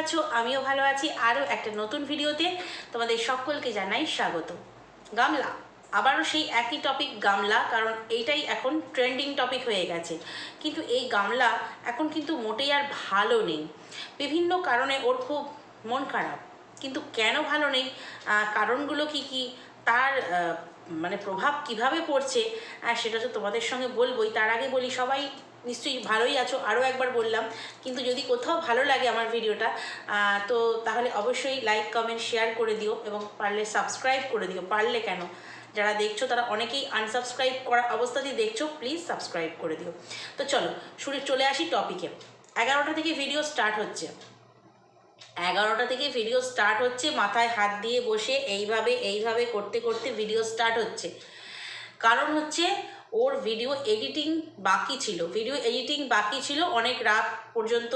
আছো, আমিও ভালো আছি। আরও একটা নতুন ভিডিওতে তোমাদের সকলকে জানাই স্বাগত। গামলা, আবারও সেই একই টপিক গামলা, কারণ এইটাই এখন ট্রেন্ডিং টপিক হয়ে গেছে। কিন্তু এই গামলা এখন কিন্তু মোটেই আর ভালো নেই। বিভিন্ন কারণে ওর খুব মন খারাপ। কিন্তু কেন ভালো নেই? কারণগুলো কি কি? তার মানে প্রভাব কীভাবে পড়ছে? সেটা তো তোমাদের সঙ্গে বলবোই। তার আগে বলি, সবাই নিশ্চয়ই ভালোই আছো আরও একবার বললাম। কিন্তু যদি কোথাও ভালো লাগে আমার ভিডিওটা তো তাহলে অবশ্যই লাইক কমেন্ট শেয়ার করে দিও এবং পারলে সাবস্ক্রাইব করে দিও। পারলে কেন? যারা দেখছ তারা অনেকেই আনসাবস্ক্রাইব করা অবস্থাতেই দেখছ প্লিজ সাবস্ক্রাইব করে দিও। তো চলো, শুরু, চলে আসি টপিকে এগারোটা থেকে ভিডিও স্টার্ট হচ্ছে। এগারোটা থেকে ভিডিও স্টার্ট হচ্ছে, মাথায় হাত দিয়ে বসে এইভাবে এইভাবে করতে করতে ভিডিও স্টার্ট হচ্ছে। কারণ হচ্ছে ওর ভিডিও এডিটিং বাকি ছিল। ভিডিও এডিটিং বাকি ছিল, অনেক রাত পর্যন্ত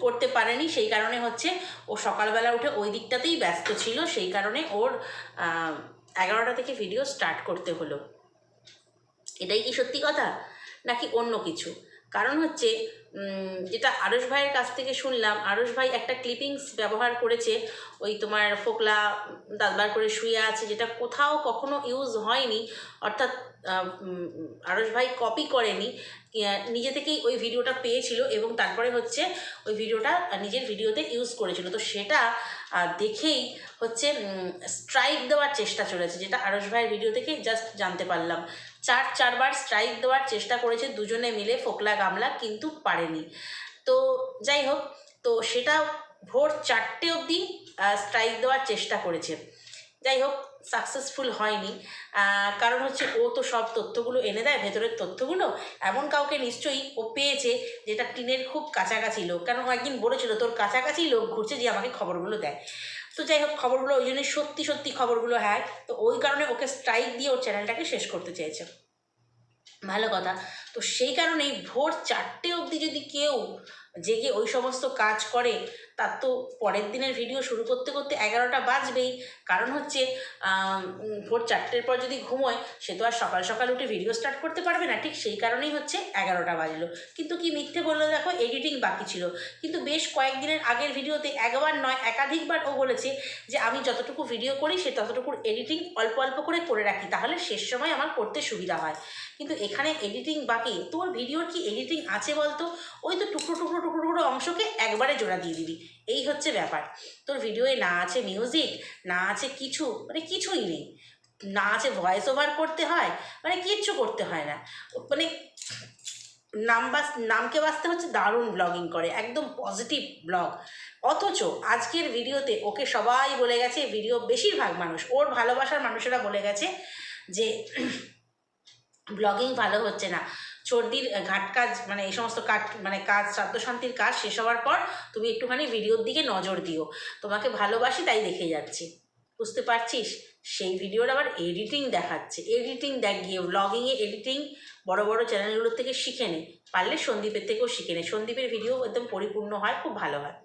করতে পারেনি। সেই কারণে হচ্ছে ও সকালবেলা উঠে ওই দিকটাতেই ব্যস্ত ছিল। সেই কারণে ওর এগারোটা থেকে ভিডিও স্টার্ট করতে হলো। এটাই কি সত্যি কথা? নাকি অন্য কিছু? কারণ হচ্ছে যেটা আরস ভাইয়ের কাছ থেকে শুনলাম আরস ভাই একটা ক্লিপিংস ব্যবহার করেছে, ওই তোমার ফোকলা দাদবার করে শুয়ে আছে, যেটা কোথাও কখনো ইউজ হয়নি, অর্থাৎ আরস ভাই কপি করেনি নিজে থেকেই ওই ভিডিওটা পেয়েছিল এবং তারপরে হচ্ছে ওই ভিডিওটা নিজের ভিডিওতে ইউজ করেছিল। তো সেটা দেখেই হচ্ছে স্ট্রাইক দেওয়ার চেষ্টা চলেছে, যেটা আরস ভাইয়ের ভিডিও থেকে জাস্ট জানতে পারলাম। চার, চারবার স্ট্রাইক দেওয়ার চেষ্টা করেছে, দুজনে মিলে ফোকলা গামলা, কিন্তু পারেনি। তো যাই হোক, তো সেটা ভোর চারটে অবধি স্ট্রাইক দেওয়ার চেষ্টা করেছে। যাই হোক সাকসেসফুল হয়নি। কারণ হচ্ছে ও তো সব তথ্যগুলো এনে দেয়, ভেতরের তথ্যগুলো। এমন কাউকে নিশ্চয়ই ও পেয়েছে যেটা টিনের খুব কাছাকাছি লোক। কারণ একদিন বলেছিল, তোর কাছাকাছি লোক ঘুরছে, যে আমাকে খবরগুলো দেয়। তো যাই হোক, খবরগুলো, ওই জন্য সত্যি সত্যি খবরগুলো হ্যাঁ তো ওই কারণে ওকে স্ট্রাইক দিয়ে ওর চ্যানেলটাকে শেষ করতে চেয়েছে। ভালো কথা। তো সেই কারণেই ভোর চারটে অবধি যদি কেউ জেগে ওই সমস্ত কাজ করে, তার তো পরের দিনের ভিডিও শুরু করতে করতে এগারোটা বাজবেই। কারণ হচ্ছে ভোর চারটের পর যদি ঘুমোয় সে তো আর সকাল সকাল উঠে ভিডিও স্টার্ট করতে পারবে না। ঠিক সেই কারণেই হচ্ছে এগারোটা বাজলো। কিন্তু কি মিথ্যে বলল দেখো এডিটিং বাকি ছিল। কিন্তু বেশ কয়েকদিনের আগের ভিডিওতে একবার নয়, একাধিকবার ও বলেছে যে, আমি যতটুকু ভিডিও করি, সে ততটুকুর এডিটিং অল্প অল্প করে করে রাখি। তাহলে শেষ সময় আমার করতে সুবিধা হয়। কিন্তু এখানে এডিটিং বাকি। তোর ভিডিওর কি এডিটিং আছে বলতো? ওই তো টুকরো টুকরো টুকরো টুকরো টুকরো অংশকে একবারে জোড়া দিয়ে দিবি। এই হচ্ছে ব্যাপার। তোর ভিডিওয়ে না আছে মিউজিক না আছে কিছু মানে কিছুই নেই। না আছে ভয়েস ওভার করতে হয় মানে কিচ্ছু করতে হয় না। মানে নাম বাস, নামকে বাঁচতে হচ্ছে দারুণ ব্লগিং করে, একদম পজিটিভ ব্লগ অথচ আজকের ভিডিওতে ওকে সবাই বলে গেছে ভিডিও বেশিরভাগ মানুষ, ওর ভালোবাসার মানুষেরা বলে গেছে যে ব্লগিং ভালো হচ্ছে না। সর্দির ঘাট কাজ মানে এই সমস্ত কাজ মানে কাজ, শ্রাদ্ধ শান্তির কাজ শেষ হওয়ার পর তুমি একটুখানি ভিডিওর দিকে নজর দিও। তোমাকে ভালোবাসি, তাই দেখে যাচ্ছি। বুঝতে পারছিস? সেই ভিডিওর আবার এডিটিং দেখাচ্ছে। এডিটিং দেখ গিয়ে ব্লগিংয়ে এডিটিং বড় বড় চ্যানেলগুলোর থেকে শিখে নে। পারলে সন্দীপের থেকেও শিখে নে। সন্দীপের ভিডিও একদম পরিপূর্ণ হয়, খুব ভালো হয়।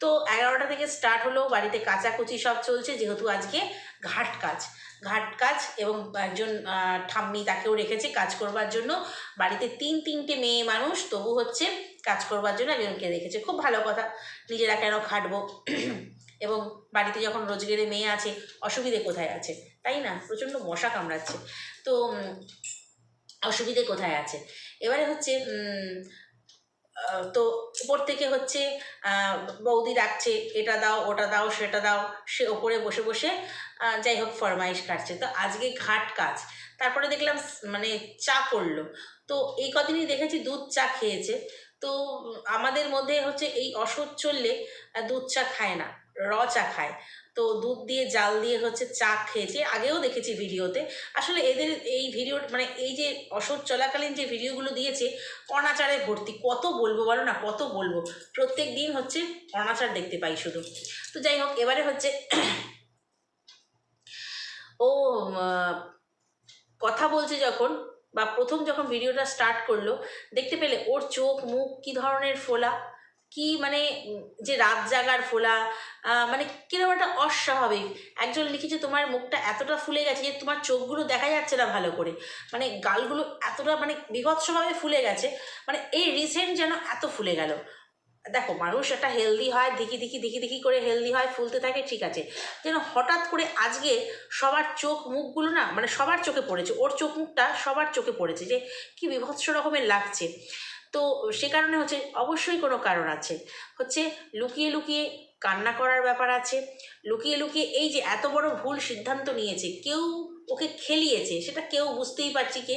তো এগারোটা থেকে স্টার্ট হলো, বাড়িতে কাচাকুচি সব চলছে, যেহেতু আজকে ঘাট কাজ। ঘাট কাজ এবং একজন ঠাম্মি তাকেও রেখেছে কাজ করবার জন্য। বাড়িতে তিন, তিনটে মেয়ে মানুষ, তবু হচ্ছে কাজ করবার জন্য একজনকে রেখেছে। খুব ভালো কথা, নিজেরা কেন খাটবো? এবং বাড়িতে যখন রোজগেরে মেয়ে আছে, অসুবিধে কোথায় আছে? তাই না? প্রচণ্ড মশা কামড়াচ্ছে। তো অসুবিধে কোথায় আছে? এবারে হচ্ছে তো উপর থেকে হচ্ছে বৌদি রাখছে এটা দাও, ওটা দাও, সেটা দাও, সে ওপরে বসে বসে যাই হোক ফরমাইশ কাটছে তো আজকে ঘাট কাজ। তারপরে দেখলাম মানে চা করল তো এই কদিনই দেখেছি দুধ চা খেয়েছে। তো আমাদের মধ্যে হচ্ছে এই অসহ্য চললে দুধ চা খায় না, র চা খায়। তো দুধ দিয়ে, জাল দিয়ে হচ্ছে চা খেয়েছে আগেও দেখেছি ভিডিওতে। আসলে এদের এই ভিডিও মানে এই যে অসহ্য চলাকালীন যে ভিডিওগুলো দিয়েছে, অনাচারে ভর্তি। কত বলব বলো না, কত বলব। প্রত্যেক দিন হচ্ছে অনাচার দেখতে পাই শুধু। তো যাই হোক, এবারে হচ্ছে ও কথা বলছে যখন, বা প্রথম যখন ভিডিওটা স্টার্ট করল, দেখতে পেলে ওর চোখ, মুখ কি ধরনের ফোলা। কি মানে যে রাত জাগার ফোলা মানে কীরকম একটা অস্বাভাবিক। একজন লিখেছে, তোমার মুখটা এতটা ফুলে গেছে যে তোমার চোখগুলো দেখা যাচ্ছে না ভালো করে। মানে গালগুলো এতটা মানে বিভৎসভাবে ফুলে গেছে। মানে এই রিসেন্ট যেন এত ফুলে গেল। দেখো, মানুষ একটা হেলদি হয় দিকি দিকি দিকি দিকি করে হেলদি হয়, ফুলতে থাকে, ঠিক আছে। যেন হঠাৎ করে আজকে সবার চোখ মুখগুলো না মানে সবার চোখে পড়েছে। ওর চোখ মুখটা সবার চোখে পড়েছে যে কি বিভৎস রকমের লাগছে। তো সে কারণে হচ্ছে অবশ্যই কোনো কারণ আছে। হচ্ছে লুকিয়ে লুকিয়ে কান্না করার ব্যাপার আছে, লুকিয়ে লুকিয়ে এই যে এত বড় ভুল সিদ্ধান্ত নিয়েছে, কেউ ওকে খেলিয়েছে, সেটা কেউ বুঝতেই পারছি কে,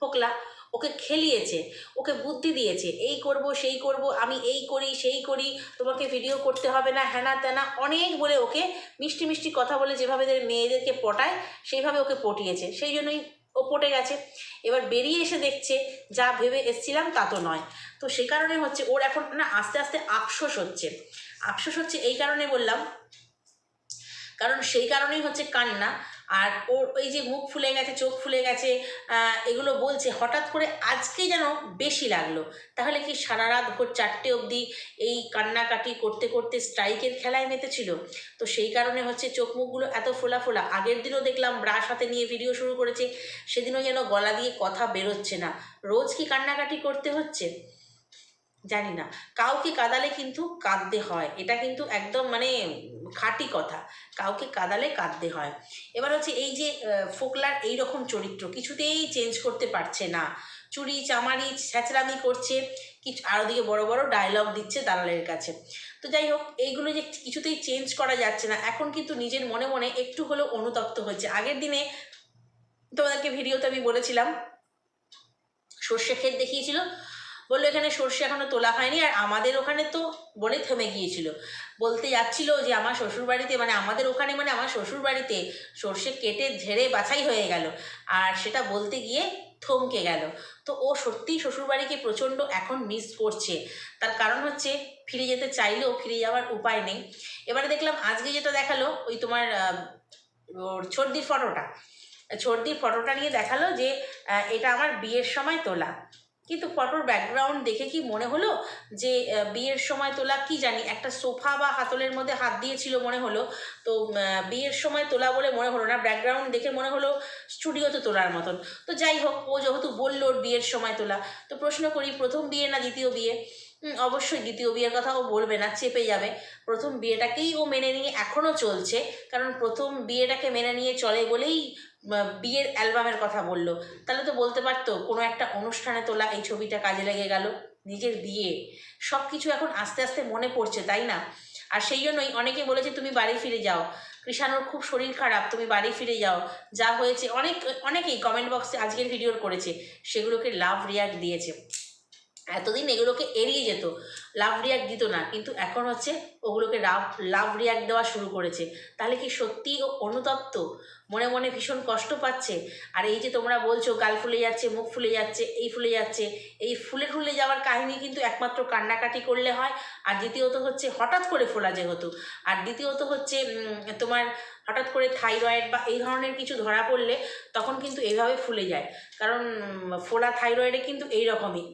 ফোকলা, ওকে খেলিয়েছে, ওকে বুদ্ধি দিয়েছে, এই করব, সেই করব, আমি এই করি, সেই করি, তোমাকে ভিডিও করতে হবে না, হ্যানা ত্যানা, অনেক বলে ওকে মিষ্টি মিষ্টি কথা বলে যেভাবে মেয়েদেরকে পটায়, সেইভাবে ওকে পটিয়েছে, সেই জন্যই ও পটে গেছে। এবার বেরিয়ে এসে দেখছে, যা ভেবে এসছিলাম তা তো নয়। তো সে কারণে হচ্ছে ওর এখন না আস্তে আস্তে আফসোস হচ্ছে। আফসোস হচ্ছে এই কারণে বললাম, কারণ সেই কারণেই হচ্ছে কান্না। আর ওর ওই যে মুখ ফুলে গেছে, চোখ ফুলে গেছে এগুলো বলছে, হঠাৎ করে আজকে যেন বেশি লাগল। তাহলে কি সারা রাত ভোর চারটে অবধি এই কান্নাকাটি করতে করতে স্ট্রাইকের খেলায় মেতেছিল? তো সেই কারণে হচ্ছে চোখ মুখগুলো এত ফোলা ফোলা। আগের দিনও দেখলাম ব্রাশ হাতে নিয়ে ভিডিও শুরু করেছে, সেদিনও যেন গলা দিয়ে কথা বেরোচ্ছে না। রোজ কি কান্নাকাটি করতে হচ্ছে? জানি না কাউকে কাদালে কিন্তু কাঁদতে হয়। এটা কিন্তু একদম মানে খাঁটি কথা। কাউকে কাদালে কাঁদতে হয়। এবার হচ্ছে এই যে ফোকলার এই রকম চরিত্র কিছুতেই চেঞ্জ করতে পারছে না। চুরি, চামারি ছ্যাচরামি করছে। কিছু আরও দিকে বড় বড় ডায়লগ দিচ্ছে দালালের কাছে। তো যাই হোক, এইগুলো যে কিছুতেই চেঞ্জ করা যাচ্ছে না। এখন কিন্তু নিজের মনে মনে একটু হলেও অনুতপ্ত হয়েছে। আগের দিনে তোমাদেরকে ভিডিওতে আমি বলেছিলাম, সর্ষে ক্ষেত দেখিয়েছিল। বলল, এখানে সর্ষে এখনও তোলা হয়নি আর আমাদের ওখানে তো বলে থেমে গিয়েছিল। বলতে যাচ্ছিল যে, আমার শ্বশুর বাড়িতে মানে আমাদের ওখানে মানে আমার শ্বশুর বাড়িতে সর্ষে কেটে ঝেড়ে বাছাই হয়ে গেল। আর সেটা বলতে গিয়ে থমকে গেল। তো ও সত্যিই শ্বশুরবাড়িকে প্রচণ্ড এখন মিস করছে। তার কারণ হচ্ছে ফিরে যেতে চাইলেও ফিরে যাওয়ার উপায় নেই। এবারে দেখলাম আজকে যেটা দেখাল, ওই তোমার ওর ছর্দির ফটোটা। ছর্দির ফটোটা নিয়ে দেখাল যে এটা আমার বিয়ের সময় তোলা। কিন্তু ফটোর ব্যাকগ্রাউন্ড দেখে কি মনে হলো যে বিয়ের সময় তোলা কি জানি, একটা সোফা বা হাতলের মধ্যে হাত দিয়েছিল মনে হলো। তো বিয়ের সময় তোলা বলে মনে হলো না ব্যাকগ্রাউন্ড দেখে মনে হলো স্টুডিওতে তোলার মতন। তো যাই হোক, ও যেহেতু বলল বিয়ের সময় তোলা, তো প্রশ্ন করি প্রথম বিয়ে না দ্বিতীয় বিয়ে? অবশ্যই দ্বিতীয় বিয়ের কথা ও বলবে না, চেপে যাবে। প্রথম বিয়েটাকেই ও মেনে নিয়ে এখনও চলছে, কারণ প্রথম বিয়েটাকে মেনে নিয়ে চলে বলেই বিয়ের অ্যালবামের কথা বলল। তাহলে তো বলতে পারতো, কোনো একটা অনুষ্ঠানে তোলা এই ছবিটা কাজে লেগে গেল, নিজের বিয়ে। সব কিছু এখন আস্তে আস্তে মনে পড়ছে, তাই না? আর সেই জন্যই অনেকে বলেছে, তুমি বাড়ি ফিরে যাও। কৃষাণুর খুব শরীর খারাপ, তুমি বাড়ি ফিরে যাও। যা হয়েছে, অনেক, অনেকেই কমেন্ট বক্সে আজকের ভিডিওর করেছে, সেগুলোকে লাভ রিয়াক্ট দিয়েছে। এতদিন এগুলোকে এড়িয়ে যেত। লাভ রিয়াক্ট দিত না, কিন্তু এখন হচ্ছে ওগুলোকে লাভ লাভ রিয়াক্ট দেওয়া শুরু করেছে। তাহলে কি সত্যি অনুতপ্ত? মনে মনে ভীষণ কষ্ট পাচ্ছে। আর এই যে তোমরা বলছো, গাল ফুলে যাচ্ছে, মুখ ফুলে যাচ্ছে, এই ফুলে যাচ্ছে, এই ফুলে ফুলে যাওয়ার কাহিনী কিন্তু একমাত্র কান্নাকাটি করলে হয়। আর দ্বিতীয়ত হচ্ছে হঠাৎ করে ফোলা যেহেতু। আর দ্বিতীয়ত হচ্ছে তোমার হঠাৎ করে থাইরয়েড বা এই ধরনের কিছু ধরা পড়লে তখন কিন্তু এইভাবে ফুলে যায়। কারণ ফোলা থাইরয়েডে কিন্তু এই রকমই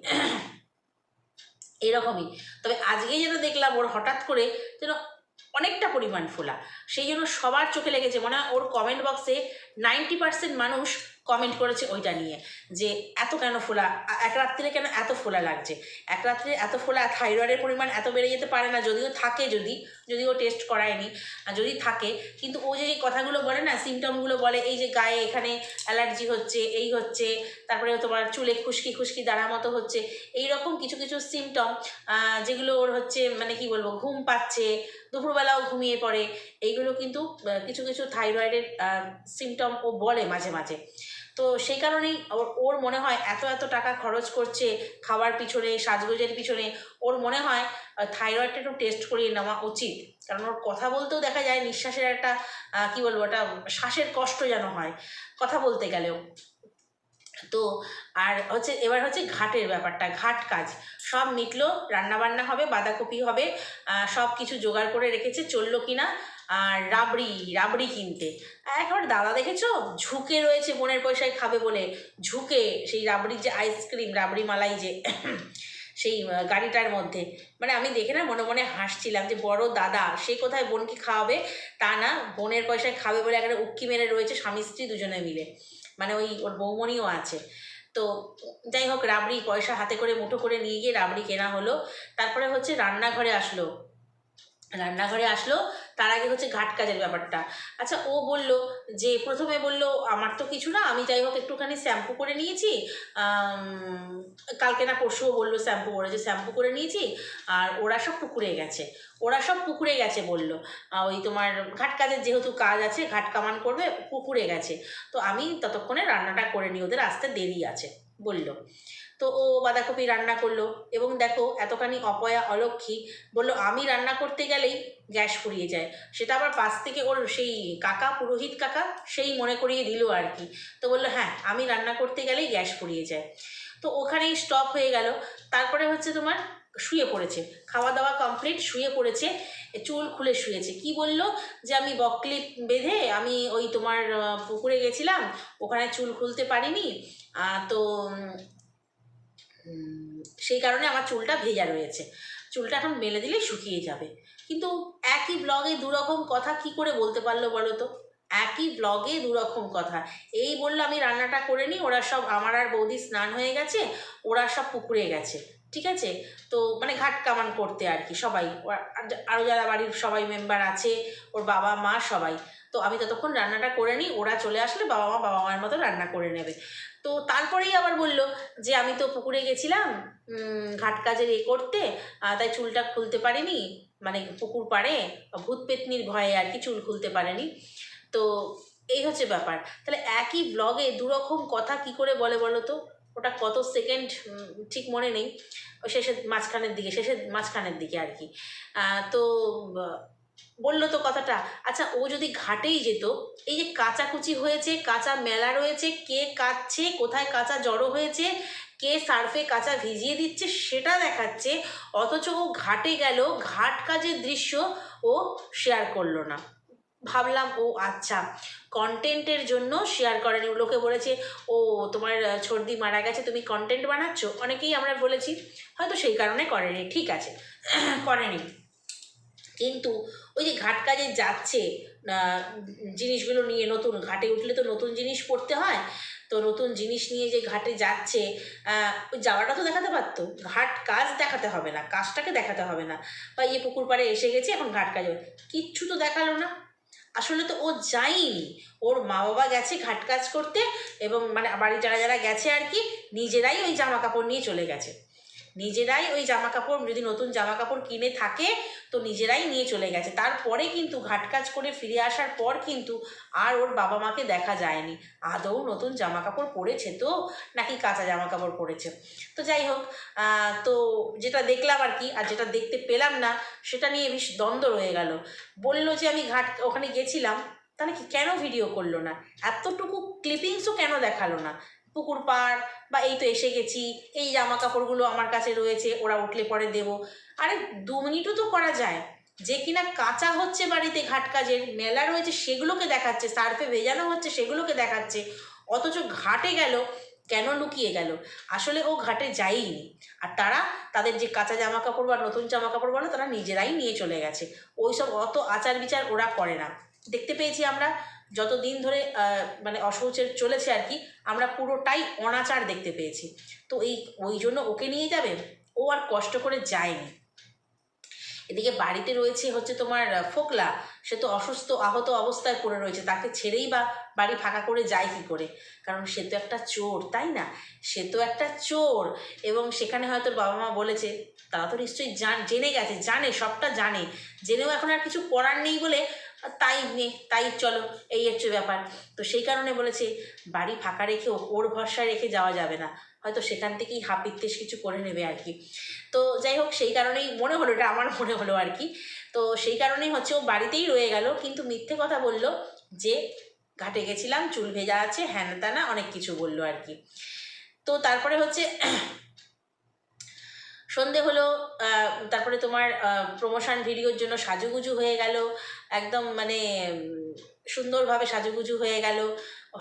এরকমই। তবে আজকে যেন দেখলাম ওর হঠাৎ করে যেন অনেকটা পরিমাণ ফোলা। সেই জন্য সবার চোখে লেগেছে। মনে হয় ওর কমেন্ট বক্সে নাইনটি পার্সেন্ট মানুষ কমেন্ট করেছে ওইটা নিয়ে, যে এত কেন ফোলা এক রাত্রিরে কেন এত ফোলা লাগছে? এক রাত্রে এত ফোলা, থাইরয়েডের পরিমাণ এত বেড়ে যেতে পারে না, যদিও থাকে যদি, যদিও টেস্ট করায়নি যদি থাকে, কিন্তু ও যে কথাগুলো বলে না সিমটমগুলো বলে, এই যে গায়ে এখানে অ্যালার্জি হচ্ছে, এই হচ্ছে, তারপরে তোমার চুলে খুশকি খুশকি দাঁড়া মতো হচ্ছে এই রকম কিছু কিছু সিমটম যেগুলো ওর হচ্ছে মানে কি বলব, ঘুম পাচ্ছে, দুপুরবেলাও ঘুমিয়ে পড়ে, এইগুলো কিন্তু কিছু কিছু থাইরয়েডের সিমটম ও বলে মাঝে মাঝে। তো সেই কারণেই ওর মনে হয় এত এত টাকা খরচ করছে খাওয়ার পিছনে, সাজগোজের পিছনে। ওর মনে হয় থাইরয়েডটা একটু টেস্ট করিয়ে নেওয়া উচিত। কারণ ওর কথা বলতেও দেখা যায় নিঃশ্বাসের একটা কি বলব একটা শ্বাসের কষ্ট যেন হয়। কথা বলতে গেলেও। তো, আর হচ্ছে, এবার হচ্ছে ঘাটের ব্যাপারটা, ঘাট কাজ। সব মিটলো, রান্নাবান্না হবে, বাঁধাকপি হবে সব কিছু জোগাড় করে রেখেছে, চলল কিনা আর রাবড়ি রাবড়ি কিনতে। একবার দাদা দেখেছ? ঝুঁকে রয়েছে বোনের পয়সায় খাবে বলে। ঝুঁকে সেই রাবড়ির যে আইসক্রিম রাবড়ি মালাই যে সেই গাড়িটার মধ্যে। মানে আমি দেখে না মনে মনে হাসছিলাম যে বড় দাদা, সে কোথায় বোনকে খাওয়াবে? তা না, বোনের পয়সায় খাবে বলে একটা উক্কি মেরে রয়েছে স্বামী স্ত্রী দুজনে মিলে। মানে ওই ওর বৌমণিও আছে। তো যাই হোক, রাবড়ি পয়সা হাতে করে মুঠো করে নিয়ে গিয়ে রাবড়ি কেনা হলো। তারপরে হচ্ছে রান্নাঘরে আসলো। রান্নাঘরে আসলো তার আগে হচ্ছে ঘাট কাজের ব্যাপারটা। আচ্ছা ও বলল যে, প্রথমে বলল, আমার তো কিছু না, আমি যাই হোক একটুখানি শ্যাম্পু করে নিয়েছি। কালকে না পরশুও বলল শ্যাম্পু করে যে শ্যাম্পু করে নিয়েছি, আর ওরা সব পুকুরে গেছে। ওরা সব পুকুরে গেছে বলল। ওই তোমার ঘাট কাজের যেহেতু কাজ আছে, ঘাট কামান করবে, পুকুরে গেছে। তো আমি ততক্ষণে রান্নাটা করে নিই, ওদের আসতে দেরি আছে। বলল। তো ও বাঁধাকপি রান্না করল এবং দেখো এতখানি অপয়া অলক্ষী বলল, আমি রান্না করতে গেলেই গ্যাস ফুরিয়ে যায়। সেটা আবার পাশ থেকে ওর সেই কাকা, পুরোহিত কাকা, সেই মনে করিয়ে দিল আর কি। তো বলল হ্যাঁ আমি রান্না করতে গেলেই গ্যাস ফুরিয়ে যায়। তো ওখানেই স্টপ হয়ে গেল। তারপরে হচ্ছে তোমার শুয়ে পড়েছে। খাওয়া দাওয়া কমপ্লিট শুয়ে পড়েছে, চুল খুলে শুয়েছে। কি বলল যে, আমি বকলিপ বেঁধে আমি ওই তোমার পুকুরে গেছিলাম, ওখানে চুল খুলতে পারিনি তো সেই কারণে আমার চুলটা ভেজা রয়েছে। চুলটা এখন মেলে দিলেই শুকিয়ে যাবে। কিন্তু একই ব্লগে দুরকম কথা কি করে বলতে পারল বলো তো? একই ব্লগে দুরকম কথা। এই বলল, আমি রান্নাটা করে নিই, ওরা সব, আমার আর বৌদি স্নান হয়ে গেছে, ওরা সব পুকুরে গেছে। ঠিক আছে? তো মানে ঘাট কামান করতে আর কি, সবাই। আরও যারা বাড়ির সবাই মেম্বার আছে, ওর বাবা, মা সবাই। তো আমি ততক্ষণ রান্নাটা করে নিই, ওরা চলে আসলে বাবা মা বাবা মায়ের মতো রান্না করে নেবে। তো তারপরেই আবার বলল যে, আমি তো পুকুরে গেছিলাম ঘাট কাজের এ করতে তাই চুলটা খুলতে পারিনি মানে পুকুর পাড়ে, ভূত পেতনির ভয়ে আর কি চুল খুলতে পারেনি। তো এই হচ্ছে ব্যাপার। তাহলে একই ব্লগে দুরকম কথা কি করে বলে বলো তো? ওটা কত সেকেন্ড ঠিক মনে নেই। শেষের মাঝখানের দিকে, শেষের মাঝখানের দিকে আর কি। তো বলল তো কথাটা। আচ্ছা ও যদি ঘাটেই যেত, এই যে কাচাকুচি হয়েছে, কাঁচা মেলা রয়েছে, কে কাচ্ছে কোথায় কাঁচা জড়ো হয়েছে, কে সার্ফে কাঁচা ভিজিয়ে দিচ্ছে, সেটা দেখাচ্ছে, অথচ ও ঘাটে গেল, ঘাট কাজের দৃশ্য ও শেয়ার করল না। ভাবলাম, ও আচ্ছা কন্টেন্টের জন্য শেয়ার করেনি। লোকে বলেছে, ও, তোমার সর্দি মারা গেছে, তুমি কন্টেন্ট বানাচ্ছ? অনেকেই আমরা বলেছি, হয়তো সেই কারণে করেনি, ঠিক আছে, করেনি। কিন্তু ওই যে ঘাট কাজে যাচ্ছে জিনিসগুলো নিয়ে নতুন, ঘাটে উঠলে তো নতুন জিনিস পড়তে হয়, তো নতুন জিনিস নিয়ে যে ঘাটে যাচ্ছে ওই যাওয়াটা তো দেখাতে পারতো, ঘাট কাজ দেখাতে হবে না, কাজটাকে দেখাতে হবে না, বা ইয়ে পুকুর পাড়ে এসে গেছে, এখন ঘাট কাজ। কিচ্ছু তো দেখাল না, আসলে তো ও যায়নি, ওর মা বাবা গেছে ঘাট কাজ করতে, এবং মানে বাড়ি যারা যারা গেছে আর কি, নিজেরাই ওই জামা কাপড় নিয়ে চলে গেছে নিজেরাই ওই জামা কাপড় যদি নতুন জামা কাপড় কিনে থাকে, তো নিজেরাই নিয়ে চলে গেছে। তারপরে কিন্তু ঘাট কাজ করে ফিরে আসার পর কিন্তু আর ওর বাবা মাকে দেখা যায়নি। আদৌ নতুন জামা কাপড় পরেছে তো? নাকি কাঁচা জামা কাপড় পরেছে? তো যাই হোক তো যেটা দেখলাম আর কি, আর যেটা দেখতে পেলাম না, সেটা নিয়ে বেশ দ্বন্দ্ব রয়ে গেল। বলল যে আমি ঘাট, ওখানে গেছিলাম, তাহলে কি কেন ভিডিও করল না? এতটুকু ক্লিপিংসও কেন দেখাল না? পুকুর পাড় বা এই তো এসে গেছি, এই জামা কাপড়গুলো আমার কাছে রয়েছে, ওরা উঠলে পরে দেবো। আরে দু মিনিটও তো করা যায়। যে কিনা কাঁচা হচ্ছে বাড়িতে ঘাট কাজের, মেলা রয়েছে সেগুলোকে দেখাচ্ছে, সার্ফে ভেজানো হচ্ছে সেগুলোকে দেখাচ্ছে, অথচ ঘাটে গেল, কেন লুকিয়ে গেল? আসলে ও ঘাটে যায়নি আর তারা তাদের যে কাঁচা জামা কাপড় বা নতুন জামা কাপড় বলো, তারা নিজেরাই নিয়ে চলে গেছে। ওইসব অত আচার বিচার ওরা করে না। দেখতে পেয়েছি আমরা যত দিন ধরে মানে অশৌচের চলেছে আর কি, আমরা পুরোটাই অনাচার দেখতে পেয়েছি। তো এই, ওই জন্য ওকে নিয়ে যাবে? ও আর কষ্ট করে যায়নি। এদিকে বাড়িতে রয়েছে হচ্ছে তোমার ফোকলা। সে তো অসুস্থ, আহত অবস্থায় পড়ে রয়েছে। তাকে ছেড়েই বা বাড়ি ফাঁকা করে যায় কী করে? কারণ সে তো একটা চোর, তাই না? সে তো একটা চোর। এবং সেখানে হয়তো বাবা মা বলেছে, তারা তো নিশ্চয়ই জান, জেনে গেছে, জানে, সবটা জানে। জেনেও এখন আর কিছু করার নেই বলে তাই নে, তাই চলো, এই হচ্ছে ব্যাপার। তো সেই কারণে বলেছে, বাড়ি ফাঁকা রেখে ওর ভরসায় রেখে যাওয়া যাবে না। হয়তো সেখান থেকেই হাপিত্তেশ কিছু করে নেবে আর কি। তো যাই হোক, সেই কারণেই মনে হলো, এটা আমার মনে হলো আর কি। তো সেই কারণেই হচ্ছে ও বাড়িতেই রয়ে গেল, কিন্তু মিথ্যে কথা বলল যে, ঘাটে গেছিলাম, চুল ভেজা আছে, হ্যান ত্যানা, অনেক কিছু বলল আর কি। তো তারপরে হচ্ছে সন্ধে হলো তারপরে তোমার প্রমোশন ভিডিওর জন্য সাজুগুজু হয়ে গেল, একদম মানে সুন্দরভাবে সাজুগুজু হয়ে গেল।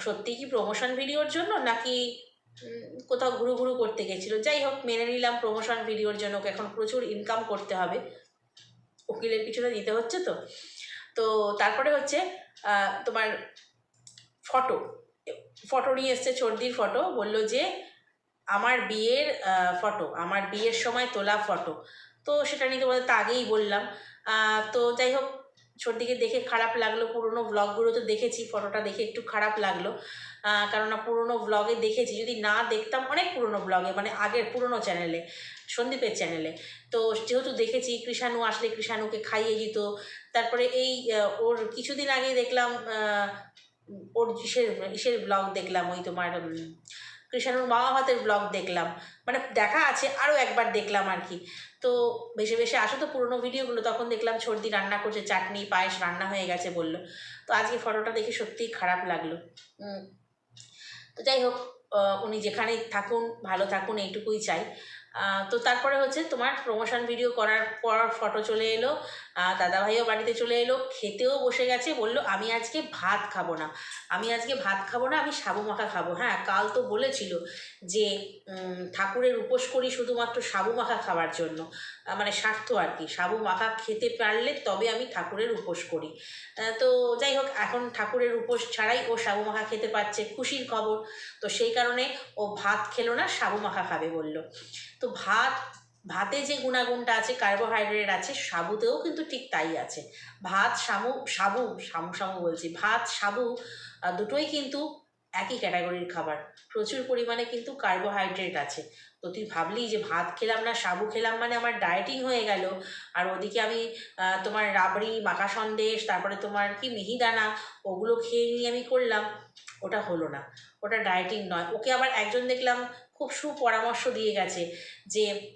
সত্যি কি প্রমোশন ভিডিওর জন্য নাকি কোথাও ঘুরু ঘুরু করতে গেছিল? যাই হোক, মেনে নিলাম প্রমোশন ভিডিওর জন্য এখন প্রচুর ইনকাম করতে হবে। উকিলের পিছনে দিতে হচ্ছে তো। তো তারপরে হচ্ছে তোমার ফটো ফটো নিয়ে এসছে, চর্দির ফটো। বলল যে আমার বিয়ের ফটো আমার বিয়ের সময় তোলা ফটো তো সেটা নিয়ে তোমাদের তো আগেই বললাম। তো যাই হোক, সর্দিকে দেখে খারাপ লাগল, পুরনো ব্লগগুলো তো দেখেছি ফটোটা দেখে একটু খারাপ লাগল। কেননা পুরোনো ব্লগে দেখেছি, যদি না দেখতাম অনেক পুরনো ব্লগে মানে আগের পুরোনো চ্যানেলে সন্দীপের চ্যানেলে তো যেহেতু দেখেছি, কৃষাণু আসলে কৃষাণুকে খাইয়ে দিত। তারপরে এই ওর কিছুদিন আগে দেখলাম ওর ইসের ইসের ব্লগ দেখলাম, ওই তোমার কৃষাণুর মা ভাতের ব্লগ দেখলাম। মানে দেখা আছে আরও একবার দেখলাম আর কি। তো বেশি বেশি আসো তো পুরোনো ভিডিওগুলো, তখন দেখলাম সর্দি রান্না করছে, চাটনি, পায়েস রান্না হয়ে গেছে বলল। তো আজকে ফটোটা দেখে সত্যিই খারাপ লাগল। তো যাই হোক উনি যেখানেই থাকুন, ভালো থাকুন, এইটুকুই চাই। তো তারপরে হচ্ছে তোমার প্রমোশন ভিডিও করার পর ফটো চলে এলো। দাদাভাইও বাড়িতে চলে এলো, খেতেও বসে গেছে, বলল, আমি আজকে ভাত খাব না। আমি আজকে ভাত খাব না, আমি সাবু মাখা খাব। হ্যাঁ কাল তো বলেছিল যে ঠাকুরের উপোস করি শুধুমাত্র সাবু মাখা খাওয়ার জন্য। মানে স্বার্থ আর কি, সাবু মাখা খেতে পারলে তবে আমি ঠাকুরের উপোস করি। তো যাই হোক, এখন ঠাকুরের উপোস ছাড়াই ও সাবু মাখা খেতে পারছে, খুশির খবর। তো সেই কারণে ও ভাত খেলো না, সাবু মাখা খাবে বলল। তো ভাত, ভাতে যে গুণাগুণটা আছে কার্বোহাইড্রেট আছে, সাবুতেও কিন্তু ঠিক তাই আছে। ভাত, সামু, সাবু, সামু সামু বলছি, ভাত, সাবু দুটোই কিন্তু একই ক্যাটাগরির খাবার। প্রচুর পরিমাণে কিন্তু কার্বোহাইড্রেট আছে। তো তুই ভাবলি যে ভাত খেলাম না, সাবু খেলাম মানে আমার ডায়েটিং হয়ে গেল। আর ওদিকে আমি তোমার রাবড়ি, মাখা সন্দেশ, তারপরে তোমার কি মিহিদানা, ওগুলো খেয়ে নিয়ে আমি করলাম। ওটা হলো না। ওটা ডায়েটিং নয়। ওকে আবার একজন দেখলাম খুব সুপরামর্শ দিয়ে গেছে যে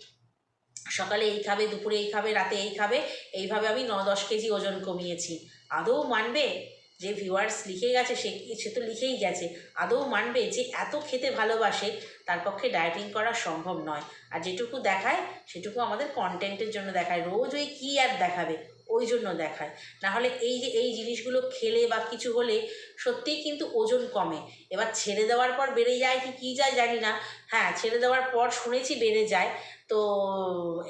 সকালে এই খাবে, দুপুরে এই খাবে, রাতে এই খাবে, এইভাবে আমি ন, দশ কেজি ওজন কমিয়েছি। আদৌ মানবে? যে ভিউয়ার্স লিখে গেছে, সে সে তো লিখেই গেছে। আদৌ মানবে যে এত খেতে ভালোবাসে, তার পক্ষে ডায়েটিং করা সম্ভব নয়। আর যেটুকু দেখায়, সেটুকু আমাদের কন্টেন্টের জন্য দেখায়। রোজ ওই কী আর দেখাবে? ওই জন্য দেখায়। নাহলে এই যে, এই জিনিসগুলো খেলে বা কিছু হলে সত্যিই কিন্তু ওজন কমে। এবার ছেড়ে দেওয়ার পর বেড়ে যায় কি, কী যায় জানি না। হ্যাঁ ছেড়ে দেওয়ার পর শুনেছি বেড়ে যায়। তো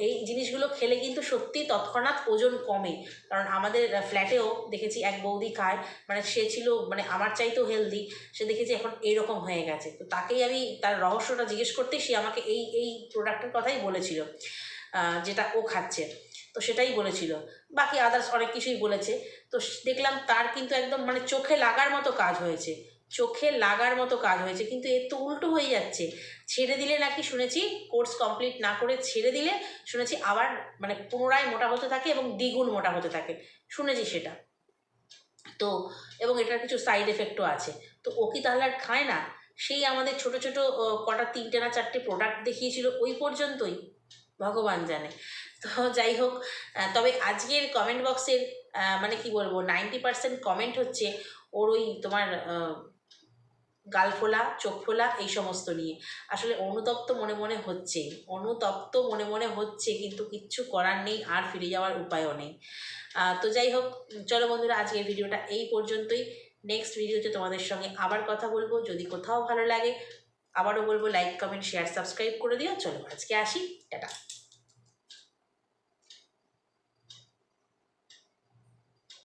এই জিনিসগুলো খেলে কিন্তু সত্যি তৎক্ষণাৎ ওজন কমে। কারণ আমাদের ফ্ল্যাটেও দেখেছি এক বৌদি খায় মানে সে ছিল মানে আমার চাইতেও হেলদি সে দেখেছি এখন এইরকম হয়ে গেছে। তো তাকেই আমি তার রহস্যটা জিজ্ঞেস করতেই সে আমাকে এই এই প্রোডাক্টের কথাই বলেছিল যেটা ও খাচ্ছে। তো সেটাই বলেছিল। বাকি আদার্স অনেক কিছুই বলেছে। তো দেখলাম তার কিন্তু একদম মানে চোখে লাগার মতো কাজ হয়েছে। চোখে লাগার মতো কাজ হয়েছে। কিন্তু এর তো উল্টো হয়ে যাচ্ছে। ছেড়ে দিলে নাকি শুনেছি কোর্স কমপ্লিট না করে ছেড়ে দিলে শুনেছি আবার মানে পুনরায় মোটা হতে থাকে এবং দ্বিগুণ মোটা হতে থাকে। শুনেছি সেটা। তো এবং এটার কিছু সাইড এফেক্টও আছে। তো ও কি তাহলে আর খায় না? সেই আমাদের ছোট ছোট কটা তিনটে না চারটে প্রোডাক্ট দেখিয়েছিল ওই পর্যন্তই। ভগবান জানে। তো যাই হোক তবে আজকের কমেন্ট বক্সের মানে কি বলব নাইনটি পার্সেন্ট কমেন্ট হচ্ছে ওর ওই তোমার গাল ফোলা, চোখ ফোলা, এই সমস্ত নিয়ে। আসলে অনুতপ্ত মনে মনে হচ্ছে, অনুতপ্ত মনে মনে হচ্ছে, কিন্তু কিচ্ছু করার নেই, আর ফিরে যাওয়ার উপায়ও নেই। তো যাই হোক, চলো বন্ধুরা, আজকের ভিডিওটা এই পর্যন্তই। নেক্সট ভিডিওতে তোমাদের সঙ্গে আবার কথা বলব। যদি কোথাও ভালো লাগে, আবারও বলব লাইক কমেন্ট শেয়ার সাবস্ক্রাইব করে দিও। চলো, আজকে আসি। টাটা।